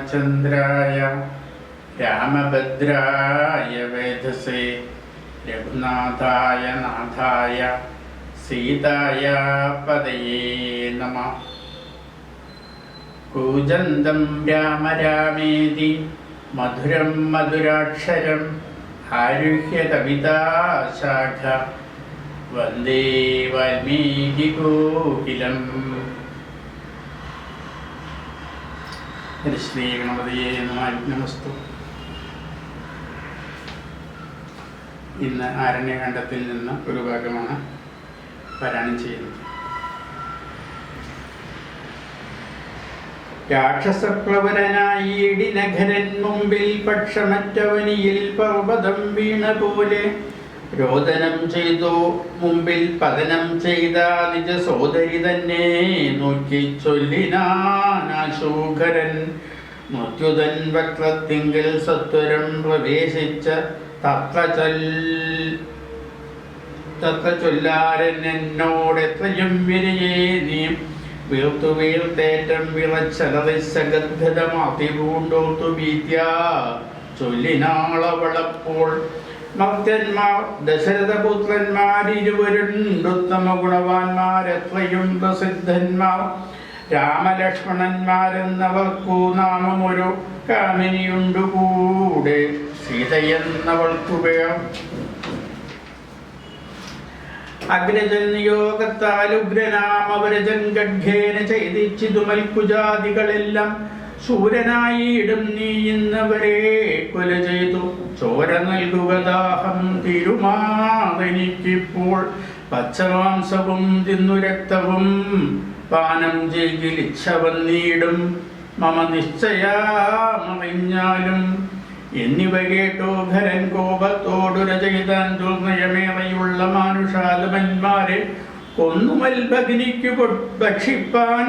രാമചന്ദ്രായ രാമഭദ്രായ വേധസേ രഘുനാഥായ നാഥായ സീതായ പതയേ നമ. കൂജന്തം രാമരാമേതി മധുരം മധുരാക്ഷരം ആരുഹ്യ കവിതാശാഖ വന്ദേ ഗണപതിയെ നമസ്തു ഇന്ന് ആരണ്യകണ്ഠത്തിൽ നിന്ന് ഒരു ഭാഗമാണ് പാരായണം ചെയ്യുന്നത്. രാക്ഷസപ്രവരനായി ഇടിനഖരൻ മുമ്പിൽ പക്ഷമറ്റവനിയിൽ പർവതം വീണ പോലെ രോദനം ചെയ്തു മുമ്പിൽ പതനം ചെയ്ത നിജ സോദരി തന്നെ നോക്കി ചൊല്ലിനാശൂഖരൻ മൃത്യുതൻ വക്രത്തിങ്കിൽ സത്വരം പ്രവേശിച്ച തത്ര ചൊൽ തത്ര ചൊല്ലാരൻ എന്നോടെത്രയും വിരയേ നീ. വീർത്തു വീർത്തേറ്റം വിളച്ചലറിശഗദ്ഗതമാതി പൂണ്ടോത്തു ഭീത്യ ചൊല്ലിനാളവളപ്പോൾ മർത്യന്മാർ ദശരഥപുത്രന്മാരിരുവരുണ്ടുത്തമ ഗുണവാന്മാരെത്രയും പ്രസിദ്ധന്മാർ. രാമലക്ഷ്മണന്മാരെന്നവർക്കു നാമമൊരു കാമിനിയുണ്ടു കൂടെ സീതയെന്നവൾക്കു പേർ. ഉഗ്രനാമവരജൻ ഗഡ്ഘേന ചെയ്തിച്ചിതു മൽക്കുജാതികളെല്ലാം ശൂരനായിടും നീ ഇന്നവരെ കൊല ചെയ്തു. ചോര നൽകുക ദാഹം തിരുമാതെനിക്കിപ്പോൾ പച്ചമാംസവും തിന്നു രക്തവും പാനം ചെയ്തിലിച്ഛ നീടും. മമ നിശ്ചയാമറിഞ്ഞാലും എന്നിവ കേട്ടോ ഖരൻ കോപത്തോടു രചയിതാൻ ദുർനയമേറെയുള്ള മാനുഷാലമന്മാരെ കൊന്നുമൽ ഭഗിനിക്കു ഭക്ഷിപ്പാൻ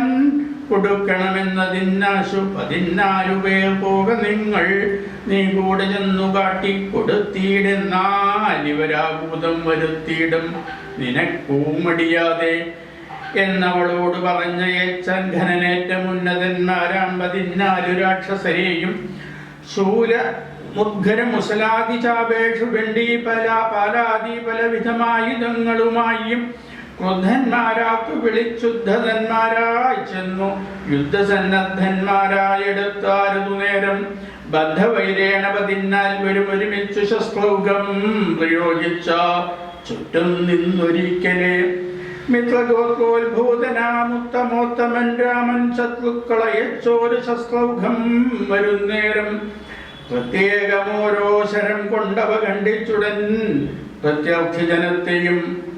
കൊടുക്കണമെന്നതിന്നാശു പതിനാലു പേർ പോക നിങ്ങൾ നീ കൂടെ ചെന്നു കാട്ടി കൊടുത്തിടുന്നാലിവരാഭൂതം വരുത്തിയിടും. നിനക്കൂമടിയാതെ എന്നവളോട് പറഞ്ഞ യച്ചൻഘനനേറ്റം ഉന്നതന്മാരാം പതിനാലു രാക്ഷസരെയും ശൂല മുദ്ഗര മുസലാദി ചാപേഷു വെണ്ടി പല പാലാദി പലവിധമായുധങ്ങളുമായും ക്രുദ്ധന്മാരാത്തു വിളിച്ചുദ്ധതന്മാരായി ചെന്നു. യുദ്ധസന്നദ്ധന്മാരായെടുത്താരതു നേരം. ബദ്ധവൈരേണപതിന്നാൽ വരും ഒരുമിച്ചു ശസ്ത്രൗകം പ്രയോഗിച്ച ചുറ്റും നിന്നൊരിക്കലേ. മിത്രഗോത്രോത്ഭൂതനാമുത്തമോത്തമൻ രാമൻ ശത്രുക്കളയച്ചോരു ശസ്ത്രൗഘം വരുന്നേരം പ്രത്യേകമോരോ ശരം കൊണ്ടവ കണ്ടിച്ചുടൻ. പ്രത്യർത്ഥി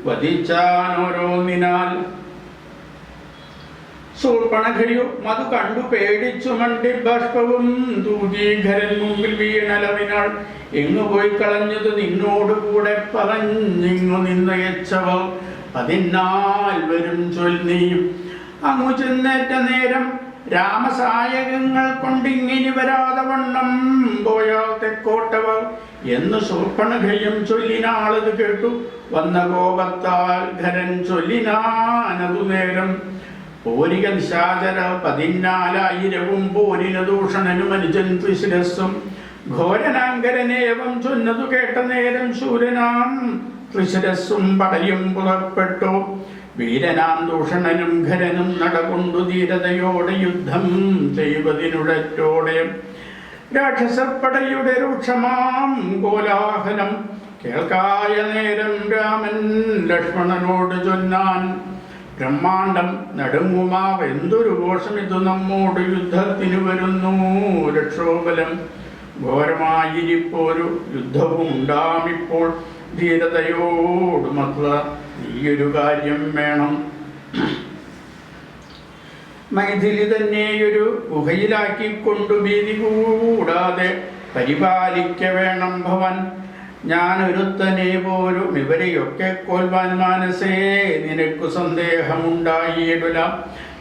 ഓരോന്നിനാൽ സൂർപ്പണഖിയോ മതു കണ്ടു പേടിച്ചു മണ്ടി ബാഷ്പവും തൂജീഘരൻ മുമ്പിൽ വീണലവിനാൾ എങ്ങു പോയി കളഞ്ഞത് നിന്നോട് കൂടെ പറഞ്ഞിങ്ങു നിന്നയച്ചവ പതിനാൽ വരും ചൊല്ലിയും അങ്ങു ചെന്നേറ്റ നേരം രാമസായകങ്ങൾ കൊണ്ടിങ്ങിനി വരാതെ വണ്ണം പോയാൽ തെക്കോട്ടവർ എന്ന് ശൂർപ്പണഖയും ചൊല്ലിനാളത് കേട്ടു. വന്ന കോപത്താൽ ഖരൻ ചൊല്ലിനാനതു നേരം. പോരിക നിശാചര പതിനാലായിരവും പോരിന ദൂഷണനും അനുജൻ ത്രിശിരസ്സും. ഘോരനാങ്കരനേവം ചൊന്നതു കേട്ട നേരം ശൂരനാം. ത്രിശിരസ്സും പടയും പുറപ്പെട്ടു വീരനാം ദൂഷണനും ഖരനും നടകൊണ്ടു ധീരതയോടെ യുദ്ധം ചെയ്വതിനുടറ്റോടെ രാക്ഷസപ്പടയുടെ രൂക്ഷമാം കോലാഹലം. കേൾക്കായ നേരം രാമൻ ലക്ഷ്മണനോട് ചൊന്നാൻ ബ്രഹ്മാണ്ടം നടുങ്ങുമാവ് എന്തൊരു ഘോഷം ഇത് നമ്മോട് യുദ്ധത്തിന് വരുന്നു രക്ഷോബലം. ഘോരമായിരിപ്പോരു യുദ്ധവും ഉണ്ടാമിപ്പോൾ ധീരതയോടുമത്ര ഈയൊരു കാര്യം വേണം. മൈഥിലി തന്നെയൊരു ഗുഹയിലാക്കിക്കൊണ്ടു ഭീതി കൂടാതെ പരിപാലിക്ക വേണം ഭവൻ. ഞാൻ ഒരുത്തനെ പോലും ഇവരെയൊക്കെ കൊൽവാൻ മാനസേ നിനക്കു സന്ദേഹമുണ്ടായിടുല.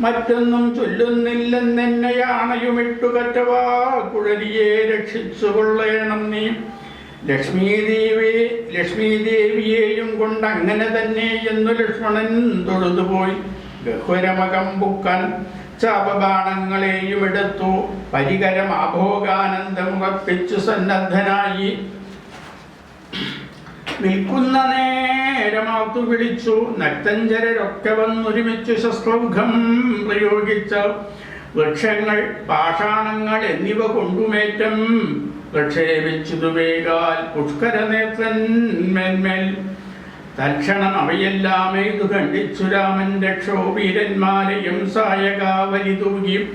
മറ്റൊന്നും ചൊല്ലുന്നില്ലെന്നെന്നെയാണയുമിട്ടു കറ്റവാ കുഴലിയെ രക്ഷിച്ചു കൊള്ളേണം നീ. ലക്ഷ്മീദേവി ലക്ഷ്മീദേവിയെയും കൊണ്ട് അങ്ങനെ തന്നെ എന്നു ലക്ഷ്മണൻ തൊഴുതുപോയി. ഗഹ്വരമകം ബുക്കാൻ ചാപബാണങ്ങളെയും എടുത്തു. പരികരം അഭോഗാനന്ദം ഉറപ്പിച്ചു സന്നദ്ധനായി നിൽക്കുന്ന നേരമാത്തു വിളിച്ചു. നക്തഞ്ചരരൊക്കെ വന്നൊരുമിച്ചു ശസ്ത്രൗഘം പ്രയോഗിച്ച. വൃക്ഷങ്ങൾ പാഷാണങ്ങൾ എന്നിവ കൊണ്ടുമേറ്റം. പ്രക്ഷേപിച്ചതു വേഗാൽ പുഷ്കരനേത്രൻ മേന്മേൽ തൽക്ഷണം അവയെല്ലാം എയ്തു കണ്ടിച്ചു രാമൻ സായകാവലി തൂകി.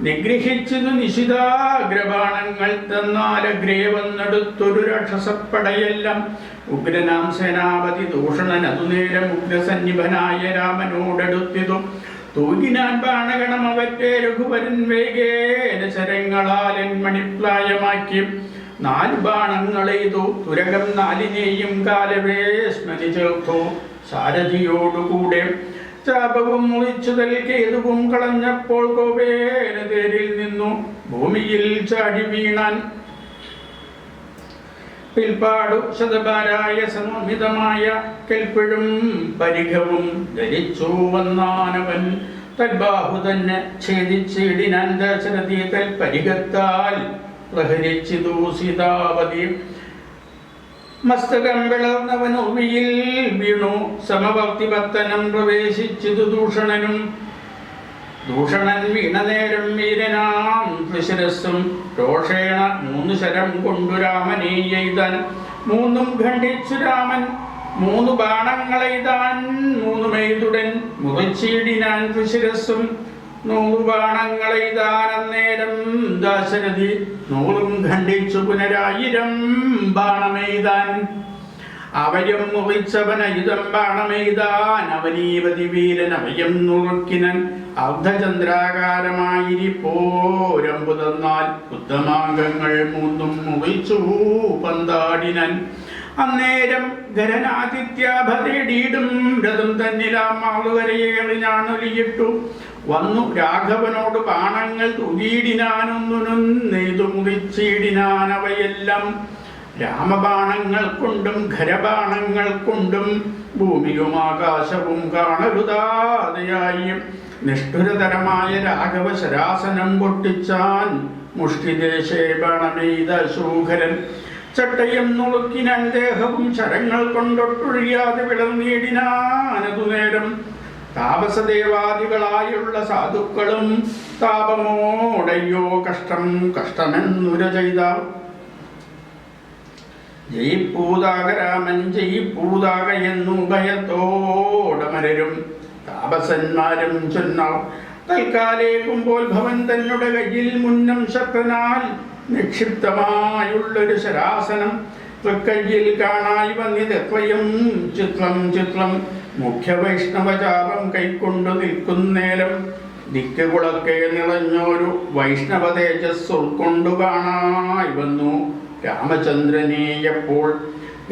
നിഗ്രഹിച്ചതു നിശിതാഗ്രബാണങ്ങൾ തന്നാലഗ്രേ വന്നെടുത്തൊരു രാക്ഷസപ്പടയെല്ലാം. ഉഗ്രനാം സേനാപതി ദൂഷണൻ അതുനേരം ഉഗ്രസന്നിഭനായ രാമനോടടുത്തിതും. തൂകിനാൻ ബാണഗണം അവറ്റെ രഘുവരൻ വേഗേന ചരങ്ങളാലൻ മണിപ്ലായമാക്കി നാല് ബാണങ്ങളെയ്തു തുരകം നാലിനെയും കാലവേ സ്മരി ചേർത്തു. സാരഥിയോടുകൂടെ ശാപവും മുറിച്ചു നൽകിയതും കളഞ്ഞപ്പോൾ കോപേന തേരിൽ നിന്നു. ഭൂമിയിൽ ചാടി വീണാൻ പിൽപ്പാടു ശതഭാരായ സമോഹിതമായ കെൽപ്പിഴും പരിഘവും ധരിച്ചു വന്നാനവൻ തൽബാഹു തന്നെ ഛേദിച്ചിടിനാൻ ദശരഥി കൽപ്പരികത്താൽ പ്രഹരിച്ചിതു സീതാവതി മസ്തകം വിളർന്നവൻ ഉമിയിൽ വീണു. സമവർത്തി പത്തനം പ്രവേശിച്ചതു ദൂഷണനും. ദൂഷണൻ വീണ നേരം വീരനാം. ത്രിശിരസ്സും രോഷേണ മൂന്ന് ശരം കൊണ്ടു രാമനെ എയ്താൻ. മൂന്നും ഖണ്ഡിച്ചു രാമൻ. മൂന്ന് ബാണങ്ങളെയ്താൻ. മൂന്നുമെയ്തുടൻ മെയ്തുടൻ മുറിച്ചിടിനാൻ ത്രിശിരസ്സും നൂറ് ബാണങ്ങളെയ്താൻ അന്നേരം ദാശരഥി നൂറും ഖണ്ഡിച്ചു പുനരായിരം ബാണമെയ്താൻ. അവയം മുറിച്ചവനയുധം ബാണമെയ്താൻ. അവനീവതി വീരൻ അവയം നുറുക്കിനൻ. അർദ്ധചന്ദ്രാകാരമായിരിപ്പോരമ്പു തന്നാൽ ഉത്തമാംഗങ്ങൾ മൂന്നും മുറിച്ചു പന്താടിനൻ. അന്നേരം ധരനാദിത്യാഭരടീടും രഥം തന്നിലാം ആളുകരയേറിഞ്ഞാണൊലിയിട്ടു വന്നു രാഘവനോട് ബാണങ്ങൾ തുകീടിനാനൊന്നു നെയ്തു മുറിച്ചിടിനാൻ രാമബാണങ്ങൾ കൊണ്ടും ഖരബാണങ്ങൾ കൊണ്ടും ഭൂമിയും ആകാശവും കാണരുതാതെയായി നിഷ്ഠുരതരമായ രാഘവ ശരാസനം പൊട്ടിച്ചാൻ മുഷ്ടിദേശേ ബാണമെയ്ത ശൂഖരൻ. ചട്ടയും നുളുക്കിനാൻ ദേഹവും ശരങ്ങൾ കൊണ്ടൊട്ടൊഴിയാതെ വിളർന്നിടിനാനതു താപസദേവാദികളായുള്ള സാധുക്കളും താപമോടയ്യോ കഷ്ടം കഷ്ടമെന്നുര ചെയ്ത ജയിപ്പൂതാകരാമൻ ജയിപ്പൂതാക എന്നു ഭയത്തോടമരരും താപസന്മാരും ചൊന്നാൽ തൽക്കാലേക്കുമ്പോൾ ഭവൻ തന്നുടെ കയ്യിൽ മുന്നം ശക്തനാൽ നിക്ഷിപ്തമായുള്ളൊരു ശരാസനം തൃക്കയ്യിൽ കാണായി വന്നിതെത്രയും ചിത്രം ചിത്രം. മുഖ്യ വൈഷ്ണവചാപം കൈക്കൊണ്ടു നിൽക്കുന്നേരം ദിക്കുകളൊക്കെ നിറഞ്ഞൊരു വൈഷ്ണവ തേജസ് ഉൾക്കൊണ്ടു കാണായി വന്നു. രാമചന്ദ്രനെയപ്പോൾ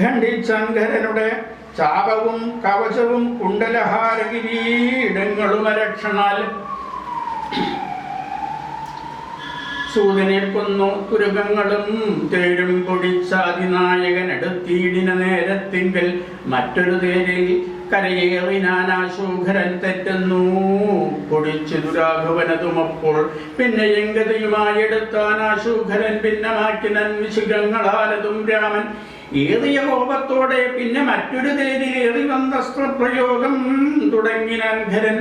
ഖണ്ഡിശങ്കരനുടെ ചാപവും കവചവും കുണ്ടലഹാര കിരീടങ്ങളും അരക്ഷണാൽ സൂതനെ കൊന്നു. തുരകങ്ങളും തേരും എടുത്തിടിന നേരത്തിങ്കൽ മറ്റൊരു തേരിൽ കരയേറിനാനാശൂഖരൻ തെറ്റുന്നു. പൊടിച്ചു ദുരാഘവനതുമപ്പോൾ പിന്നെ എങ്കതയുമായി എടുത്താനാശൂഖരൻ ഭിന്നമാക്കിനൻ വിശുഖങ്ങളാലതും രാമൻ ഏറിയ കോപത്തോടെ പിന്നെ മറ്റൊരു തേരിൽ ഏറി വന്ന അസ്ത്രപ്രയോഗം തുടങ്ങിനാൻ ഖരൻ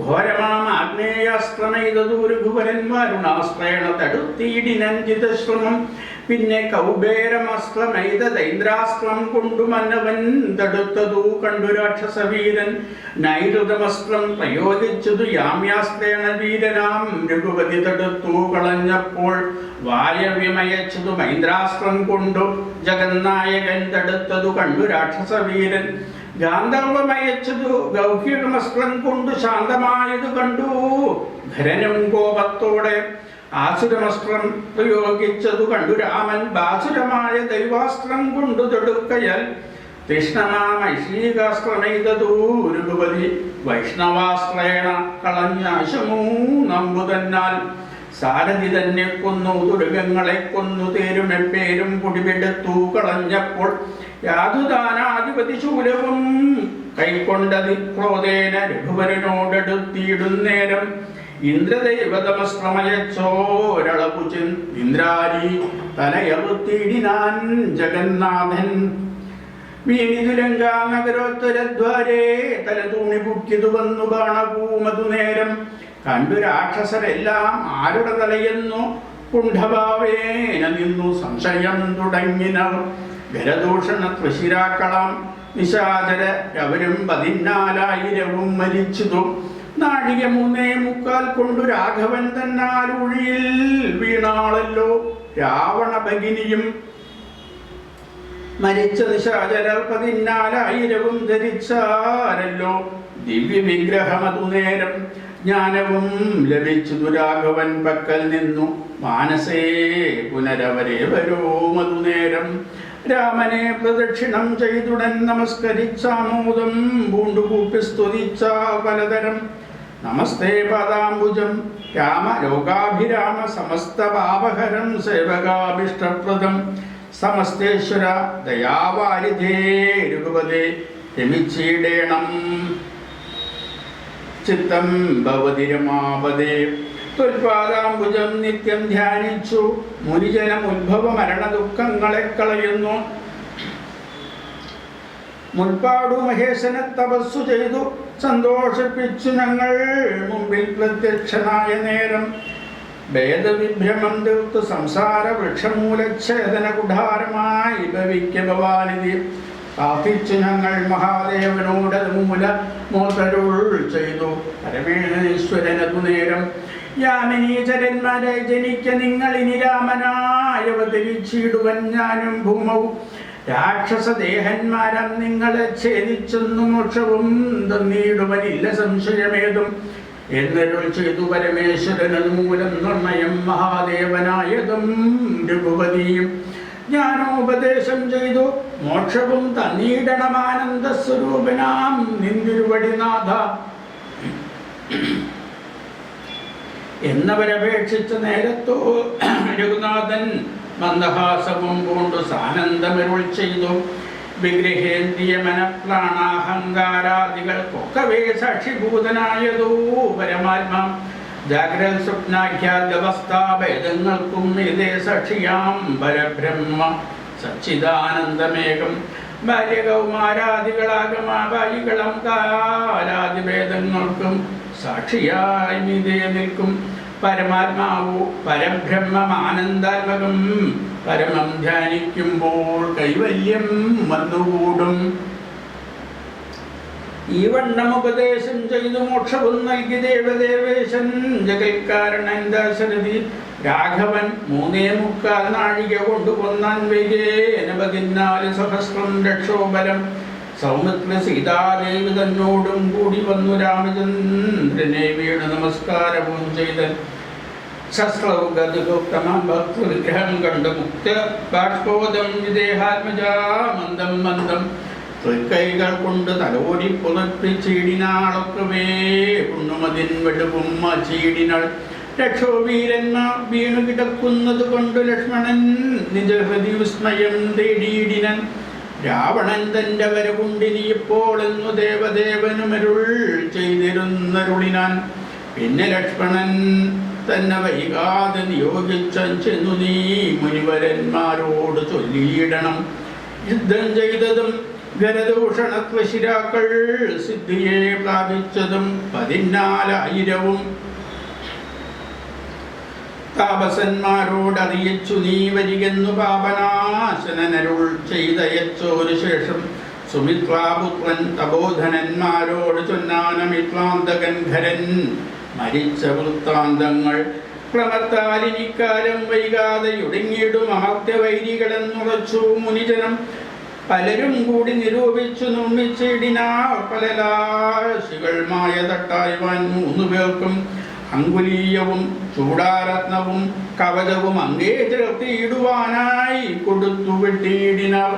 ഘോരമാം ആഗ്നേയാസ്ത്രമെയ്തൂരുഭുവരന്മാരുണാസ്ത്രേണ തടുത്തിയിടിനഞ്ചിതശ്രമം പിന്നെ കൗബേരമസ്ത്രമെയ്ത ദൈന്ദ്രാസ്ത്രം കൊണ്ടു മന്നവൻ തടുത്തതു കണ്ടു രാക്ഷസവീരൻ നൈരുതമസ്ത്രം പ്രയോഗിച്ചതു യാമ്യാസ്ത്രേണ വീരനാം. രഘുപതി തടുത്തു കളഞ്ഞപ്പോൾ വായവ്യമയച്ചതു മൈന്ദ്രാസ്ത്രം കൊണ്ടു ജഗന്നായകൻ തടുത്തതു കണ്ടു രാക്ഷസവീരൻ ഗാന്ധർവമയച്ചതു ഗൗഹ്യമസ്ത്രം കൊണ്ട് ശാന്തമായത് കണ്ടു. ഖരനും കോപത്തോടെ ആസുരമസ്ത്രം പ്രയോഗിച്ചതു കണ്ടു. രാമൻ ബാസുരമായ ദൈവാസ്ത്രം കൊണ്ടു തൊടുക്കയൽ കൃഷ്ണമാമൈഷീകാസ്ത്രമെയ്തതു രഘുപതി വൈഷ്ണവാസ്ത്രേണ കളഞ്ഞാശമൂ നമ്പുതന്നാൽ സാരഥി തന്നെ കൊന്നു ദുർഗങ്ങളെ കൊന്നു തേരുമെപ്പേരും കുടിവെടുത്തു കളഞ്ഞപ്പോൾ യാതുദാനാധിപതി ശൂലവും കൈക്കൊണ്ടതി ക്രോധേന രഘുവരനോടടുത്തിയിടുന്നേരം ഇന്ദ്രദൈവതമശ്രമയച്ചോരളപുചിൻ ഇന്ദ്രാരി തലയറുത്തിടിനാൻ ജഗന്നാഥൻ. വീണിതുലങ്കാ നഗരോത്തരദ്വാരേ തലതൂണി പുക്കിതു വന്നു ബാണകൂമതു നേരം കണ്ടു രാക്ഷസരെല്ലാം ആരുടെ തലയെന്നു? കുണ്ഠഭാവേന നിന്നു സംശയം തുടങ്ങിന ഗരദൂഷണ തൃശിരാക്കളം നിശാചര അവരും പതിനാലായിരവും മരിച്ചതു. നാഴിക മൂന്നേ മുക്കാൽ കൊണ്ടു രാഘവൻ തന്നാലുഴിയിൽ വീണാളല്ലോ. രാവണ ഭഗിനിയും മരിച്ച നിശാചരർ പതിനാലായിരവും ധരിച്ചാരല്ലോ. ദിവ്യ വിഗ്രഹമതു നേരം ജ്ഞാനവും ലഭിച്ചു ദുരാഘവൻ പക്കൽ നിന്നു. മാനസേ പുനരവരെ വരൂ മതു നേരം രാമനെ പ്രദക്ഷിണം ചെയ്തുടൻ നമസ്കരിച്ചാമോദം. പൂണ്ടുകൂപ്പി സ്തുതിച്ച പലതരം. നമസ്തേ പദാംബുജം. രാമ ലോകാഭിരാമ സമസ്ത പാപഹരം സേവകാഭിഷ്ടപ്രദം. സമസ്തേശ്വര ദയാവാരിധേ രഘുപതേ രമിച്ചിടേണം. ചിത്തം ഭവതി രമാപദേ ത്വൽപാദാംബുജം നിത്യം ധ്യാനിച്ചു. മുനിജനം ഉത്ഭവ മരണ ദുഃഖങ്ങളെ കളയുന്നു. മുൽപ്പാടു മഹേശനെ തപസ്സു ചെയ്തു. സന്തോഷിപ്പിച്ചു ഞങ്ങൾ. മുമ്പിൽ പ്രത്യക്ഷനായ നേരം. ഭേദവിഭ്രമം തീർത്തു. സംസാര വൃക്ഷമൂലച്ഛേദന കുഠാരമായി ഭവിക്ക ഭവാനിധി. പ്രാർത്ഥിച്ചു മഹാദേവനോട് മൂല മോതരുൾ ചെയ്തു. പരമേശ്വരനതു നേരം യാമിനീചരന്മാരെ ജനിക്ക നിങ്ങൾ ഇനി രാമനായി അവതരിച്ചിടുവൻ ഞാനും ഭൂമവും. രാക്ഷസദേഹന്മാരം നിങ്ങളെ ഛേദിച്ചെന്നു മോക്ഷവും തന്നിടുവനില്ല സംശയമേതും. എന്നരുൾ ചെയ്തു പരമേശ്വരനത് മൂലം നിർണയം മഹാദേവനായതും രഘുപതിയും. ജ്ഞാനോപദേശം ചെയ്തു. മോക്ഷവും തന്നീടണമാനന്ദ സ്വരൂപനാം നിന്തിരുവടിനാഥ. എന്നവരപേക്ഷിച്ച നേരത്തോ രഘുനാഥൻ മന്ദഹാസവും പൂണ്ടു സാനന്ദമരുൾ ചെയ്തു. വിഗ്രഹേന്ദ്രിയ മനപ്രാണാഹങ്കാരാദികൾക്കൊക്കവേ സാക്ഷിഭൂതനായതോ പരമാത്മാ ജാഗ്രത സ്വപ്നാഖ്യാദ്യവസ്ഥാഭേദങ്ങൾക്കും ഇതേ സാക്ഷിയാം പരബ്രഹ്മ സച്ചിദാനന്ദമേകം. ബാല്യകൗമാരാദികളാഗമാബാലികളം കാലാദിഭേദങ്ങൾക്കും സാക്ഷിയായി നിതേ നിൽക്കും. പരമാത്മാവു പരബ്രഹ്മമാനന്ദാത്മകം. പരമം ധ്യാനിക്കുമ്പോൾ കൈവല്യം വന്നുകൂടും. ഈ ഉപദേശം ചെയ്തു മോക്ഷവും നൽകി ദേവദേവേശൻ. ജഗൽക്കാരണൻ ദശരഥി രാഘവൻ മൂന്നേ മുക്കാൽ നാഴിക കൊണ്ട് കൊന്നാൻ പതിനാല് സഹസ്രം രക്ഷോബലം. സൗമിത്ര സീതാദേവി തന്നോടും കൂടി വന്നു രാമചന്ദ്രനെ വീണ് നമസ്കാരവും ചെയ്തൻ ശസ്ത്രൗഗതിഗോക്തമം ഭക്തവിഗ്രഹം കണ്ട് മുക്ത ബാഷ്പോദം വിദേഹാത്മജാ മന്ദം മന്ദം. തൃക്കൈകൾ കൊണ്ട് തലോടി പുലർത്തി ചീടിനാളൊക്കവേ പുണ്ണുമതിൻ വെടുപ്പുമ്മ ചീടിനൾ. രക്ഷോവീരന്മാർ വീണു കിടക്കുന്നത് കൊണ്ട് ലക്ഷ്മണൻ നിജഹൃതി വിസ്മയം തേടിയിടിനൻ. രാവണൻ തന്റെ വരവുണ്ടിനി ഇപ്പോൾ എന്നു ദേവദേവനുമരുൾ ചെയ്തിരുന്നരുളിനാൻ. പിന്നെ ലക്ഷ്മണൻ തന്നെ വൈകാതെ നിയോഗിച്ചൻ ചെന്നു നീ മുനിവരന്മാരോട് ചൊല്ലിയിടണം. യുദ്ധം ചെയ്തതും ഗരദൂഷണത്വശിരാക്കൾ സിദ്ധിയെ പ്രാപിച്ചതും പതിനാലായിരവും. താപസന്മാരോട് അറിയിച്ചു നീ വരികെന്നു പാപനാശനരുൾ ചെയ്തയച്ചോരു ശേഷം സുമിത്രാപുത്രൻ തപോധനന്മാരോട് ചൊന്നാനമിത്രാന്തകൻ ഖരൻ മരിച്ച വൃത്താന്തങ്ങൾ ക്രമത്താലിനിക്കാലം വൈകാതെ ഒടുങ്ങിയിടും അമർത്യവൈരികളെന്നുറച്ചു മുനിജനം പലരും കൂടി നിരൂപിച്ചു നിർമ്മിച്ചിടിനാർ പലരാശികൾ മായ തട്ടായ്വാൻ മൂന്നു പേർക്കും അങ്കുലീയവും ചൂടാരത്നവും കവചവും അങ്ങേ ചേർത്തിയിടുവാനായി കൊടുത്തു വെട്ടിയിടിനാർ.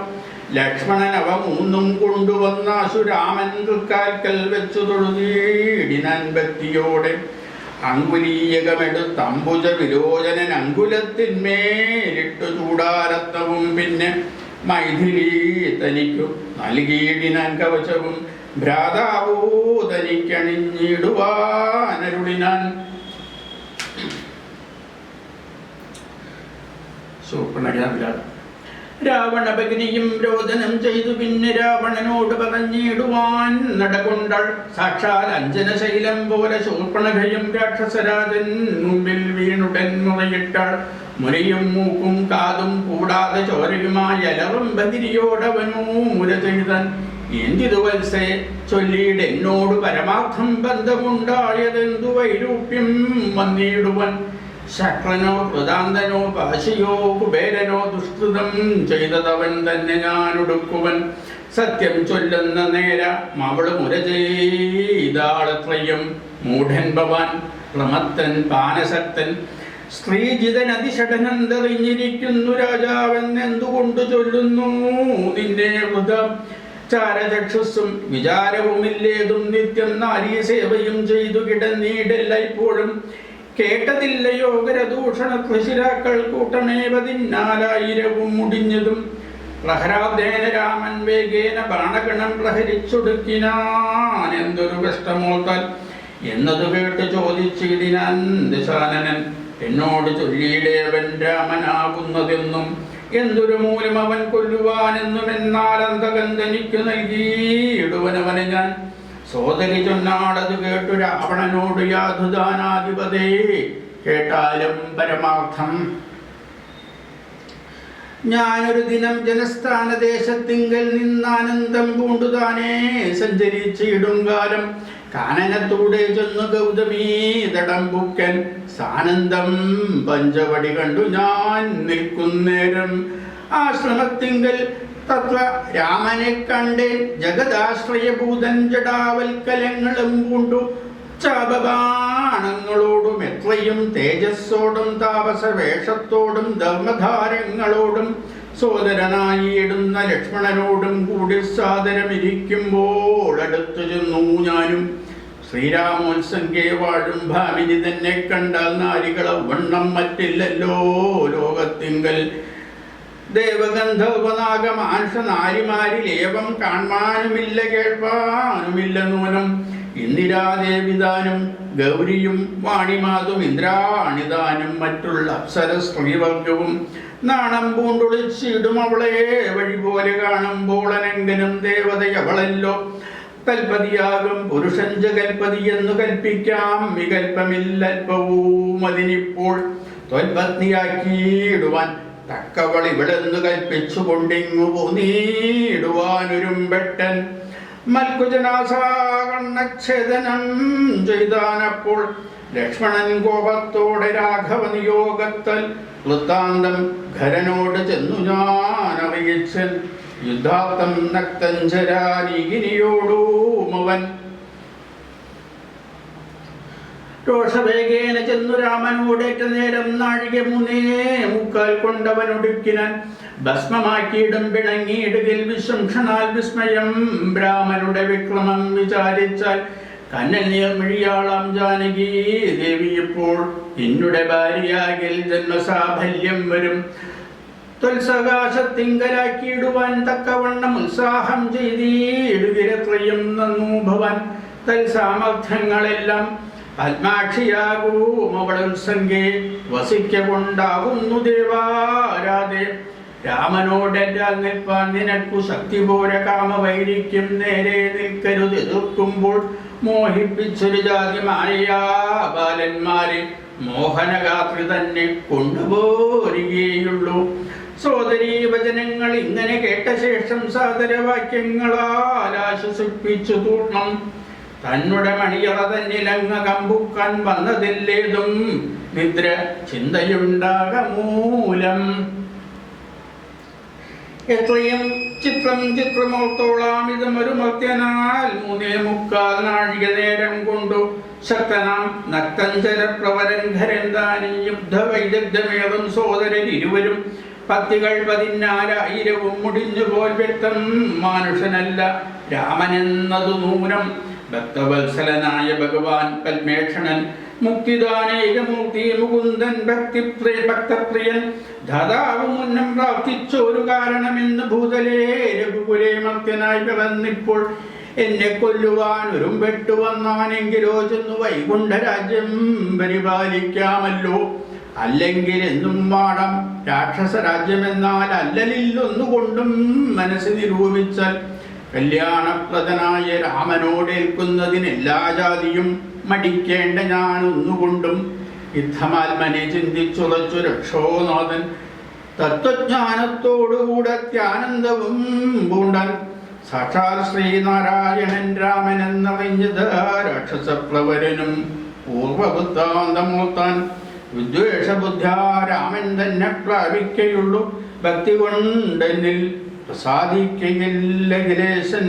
ലക്ഷ്മണൻ അവ മൂന്നും കൊണ്ടുവന്ന അസുരാമൻ തൃക്കാൽക്കൽ വെച്ചു തൊഴുതിയിടിനാൻ ഭക്തിയോടെ അങ്കുലീയകമെടുത്ത് അമ്പുജ വിരോചനൻ അങ്കുലത്തിന്മേലിട്ടു ചൂടാരത്നവും പിന്നെ മൈഥിലീ തനിക്കു നൽകിയിടിനാൻ കവചവും ഭ്രാതാവൂ തനിക്കണിഞ്ഞിടുവാനരുളിനാൻ സൂപ്പണരാവിലാണ് രാവണഭഗ്നിയും രോദനം ചെയ്തു പിന്നെ രാവണനോട് പറഞ്ഞിടുവാൻ നടകൊണ്ടൾ. സാക്ഷാൽ അഞ്ജന ശൈലം പോലെ ശൂർപ്പണകയും രാക്ഷസരാജൻ മുമ്പിൽ വീണുടൻ മുറയിട്ടാൾ. മുരയും മൂക്കും കാതും കൂടാതെ ചോരയുമായ അലറും ബദിരിയോടവനൂ മുര ചെയ്തൻ എന്തിതു വത്സേ ചൊല്ലിയിട്ട് എന്നോട് പരമാർത്ഥം ബന്ധമുണ്ടായതെന്തു വൈരൂപ്യം വന്നിടുവൻ. ശക്രനോ കൃതാന്തനോ പാശിയോ കുബേരനോ ദുഷ്കൃതം ചെയ്തതവൻ തന്നെ ഞാൻ ഒടുക്കുവൻ സത്യം ചൊല്ലുന്ന നേര മവൾ മുര ചെയ്താളത്രയും മൂഢൻ ഭവാൻ. ക്രമത്തൻ പാനസക്തൻ സ്ത്രീജിതൻ അതിഷടനന്തറിഞ്ഞിരിക്കുന്നു രാജാവെന്നെന്തുകൊണ്ട് ചൊല്ലുന്നു? നിന്റെ ഹൃദം ചാരചക്ഷുസ്സും വിചാരവുമില്ലേതും നിത്യം നാരി സേവയും ചെയ്തു കിടന്നീടല്ല ഇപ്പോഴും. കേട്ടതില്ല യോഗരദൂഷണ കൃഷിരാക്കൾ കൂട്ടമേവതിന്നാലായിരവും മുടിഞ്ഞതും. പ്രഹരാദേന രാമൻ വേഗേന ബാണഗണം പ്രഹരിച്ചൊടുക്കിനാൻ എന്തൊരു കഷ്ടമോത്താൽ എന്നതു കേട്ട് ചോദിച്ചിടിനാൻ ദശാനനൻ എന്നോട് ചൊല്ലിയിടേവൻ രാമനാകുന്നതെന്നും എന്തൊരു മൂലം അവൻ കൊല്ലുവാനെന്നും എന്നാൽ അന്ധകൻ തനിക്ക് നൽകിയിടുവനവനെ ഞാൻ. സോദരി ചൊന്നാടത് കേട്ടു രാവണനോട് യാതുദാനാധിപതേ കേട്ടാലും പരമാർത്ഥം. ഞാനൊരു ദിനം ജനസ്ഥാന ദേശത്തിങ്കൽ നിന്നാനന്ദം പൂണ്ടുതാനേ. സഞ്ചരിച്ചിടും കാലം കാനനത്തൂടെ ചെന്നു ഗൗതമീ തടംബുക്കൻ സാനന്ദം. പഞ്ചവടി കണ്ടു ഞാൻ നിൽക്കുന്നേരം. ആശ്രമത്തിങ്കൽ തത്വ രാമനെ കണ്ടേ ജഗദാശ്രയഭൂതൻ ജടാവൽക്കലങ്ങളും പൂണ്ടു. ചാപബാണങ്ങളോടും എത്രയും തേജസ്സോടും താപസവേഷത്തോടും ധർമ്മധാരങ്ങളോടും സോദരനായിടുന്ന ലക്ഷ്മണനോടും കൂടി സാദരമിരിക്കുമ്പോൾ അടുത്തു ചെന്നു ഞാനും. ശ്രീരാമോത്സംഗേ വാഴും ഭാമിനി തന്നെ കണ്ടാൽ നാരികള വണ്ണം മറ്റില്ലല്ലോ ലോകത്തിങ്കൽ. ദേവഗന്ധർവനാഗമാൻഷ നാരിമാരിൽ ഏവം കാണാനുമില്ല കേൾപ്പാനുമില്ല നൂനം. ഇന്ദിരാദേവിദാനും ഗൗരിയും വാണിമാതും ഇന്ദ്രാണിദാനും മറ്റുള്ള അപ്സര സ്ത്രീവർഗവും നാണം പൂണ്ടൊളിച്ചിടും അവളെ. വഴി പോലെ കാണുമ്പോൾ അനങ്കനും ദേവതയവളല്ലോ കൽപ്പതിയാകും പുരുഷൻ ജഗൽപതി എന്ന് കൽപ്പിക്കാം. വികൽപ്പമില്ലൽപ്പവും അതിനിപ്പോൾ തൊൽപത്നിയാക്കിയിടുവാൻ തക്കവൾ ഇവിടെന്ന് കൽപ്പിച്ചു കൊണ്ടിങ്ങു പോന്നീടുവാനൊരുമ്പെട്ടൻ. മൽക്കുജനാസാകണ്ണച്ഛേദനം ചെയ്താനപ്പോൾ ലക്ഷ്മണൻ കോപത്തോടെ രാഘവ നിയോഗത്തൽ വൃത്താന്തം ഖരനോട് ചെന്നു ഞാൻ യുദ്ധാർത്ഥം നക്തഞ്ചരാനീകിനിയോടൂമവൻ രോഷവേഗേന ചെന്നു രാമനോടേറ്റ നേരം നാഴിക മൂന്നേ മുക്കാൽ കൊണ്ടവൻ ഒടുക്കിനാൻ. ഭസ്മമാക്കിയിടും പിണങ്ങിയിടുകിൽ വിശംഷണാൽ വിസ്മയം. ബ്രാഹ്മനുടെ വിക്രമം വിചാരിച്ചാൽ കന്നൽ മിഴിയാളാം ജാനകി ദേവി ഇപ്പോൾ എന്നുടെ ഭാര്യയാകിൽ ജന്മസാഫല്യം വരും. ത്വൽസകാശത്തിങ്കലാക്കിയിടുവാൻ തക്കവണ്ണം ഉത്സാഹം ചെയ്തിടുകിരത്രയും നന്നു ഭവൻ. തൽസാമർത്ഥ്യങ്ങളെല്ലാം പത്മാക്ഷിയാകൂ അവളുത്സംഗേ വസിക്ക കൊണ്ടാകുന്നു ദേവാരാധേ രാമനോടെല്ലാം നിൽപ്പാൻ നിനക്കു ശക്തി പോലെ കാമവൈരിക്കും നേരെ നിൽക്കരുത്. എതിർക്കുമ്പോൾ മോഹിപ്പിച്ചൊരു ജാതി മായാ ബാലന്മാരെ മോഹനഗാത്രി തന്നെ കൊണ്ടുപോരുകയുള്ളൂ സോദരീ വചനങ്ങൾ ഇങ്ങനെ കേട്ട ശേഷം സാദരവാക്യങ്ങളാൽ ആശ്വസിപ്പിച്ചു തൂർണം. തന്നുടെ മണിയറ തന്നിലങ്ങ കമ്പുക്കാൻ വന്നതില്ലേതും നിദ്ര ചിന്തയുണ്ടാകമൂലം. എത്രയും ചിത്രം ചിത്രമോത്തോളാമിതം ഒരു മർത്യനാൽ മൂന്നേ മുക്കാൽ നാഴിക നേരം കൊണ്ടു ശക്തനാം നക്തഞ്ചര പ്രവരൻ ഖരന്താനി യുദ്ധ വൈദഗ്ധ്യമേതും സോദരൻ ഇരുവരും പത്തികൾ പതിനാലായിരവും മുടിഞ്ഞു പോൽ വ്യക്തം മാനുഷനല്ല രാമനെന്നതു നൂനം ഭക്തവത്സലനായ ഭഗവാൻ കൽമേക്ഷണൻ മുക്തിദാനൈകമൂർത്തി മുകുന്ദൻ ഭക്തി ഭക്തപ്രിയൻ. ധാതാവ് മുന്നം പ്രാർത്ഥിച്ചൊരു കാരണമെന്ന് ഭൂതലേ രഘുകുലേ മർത്യനായി പിറന്നിപ്പോൾ എന്നെ കൊല്ലുവാൻ ഒരു വന്നാനെങ്കിലോ ചെന്നു വൈകുണ്ഠരാജ്യം പരിപാലിക്കാമല്ലോ. അല്ലെങ്കിൽ എന്നും വാടം രാക്ഷസ രാജ്യമെന്നാൽ അല്ലലിൽ ഒന്നുകൊണ്ടും മനസ്സ് നിരൂപിച്ചാൽ കല്യാണപ്രദനായ രാമനോടേൽക്കുന്നതിന് എല്ലാ ജാതിയും മടിക്കേണ്ട ഞാൻ ഒന്നുകൊണ്ടും യുദ്ധമാത്മനെ ചിന്തിച്ചുറച്ചു രക്ഷോനാഥൻ. തത്വജ്ഞാനത്തോടുകൂടെ ത്യാനന്ദവും പൂണ്ടൻ. സാക്ഷാൽ ശ്രീനാരായണൻ രാമൻ എന്നറിഞ്ഞത് രാക്ഷസപ്ലവരനും പൂർവബുദ്ധാന്തമൂർത്താൻ. വിദ്വേഷബുദ്ധ്യാ രാമൻ തന്നെ പ്രാപിക്കയുള്ളു. ഭക്തി കൊണ്ടെന്നിൽ പ്രസാദിക്കയില്ല അഖിലേശൻ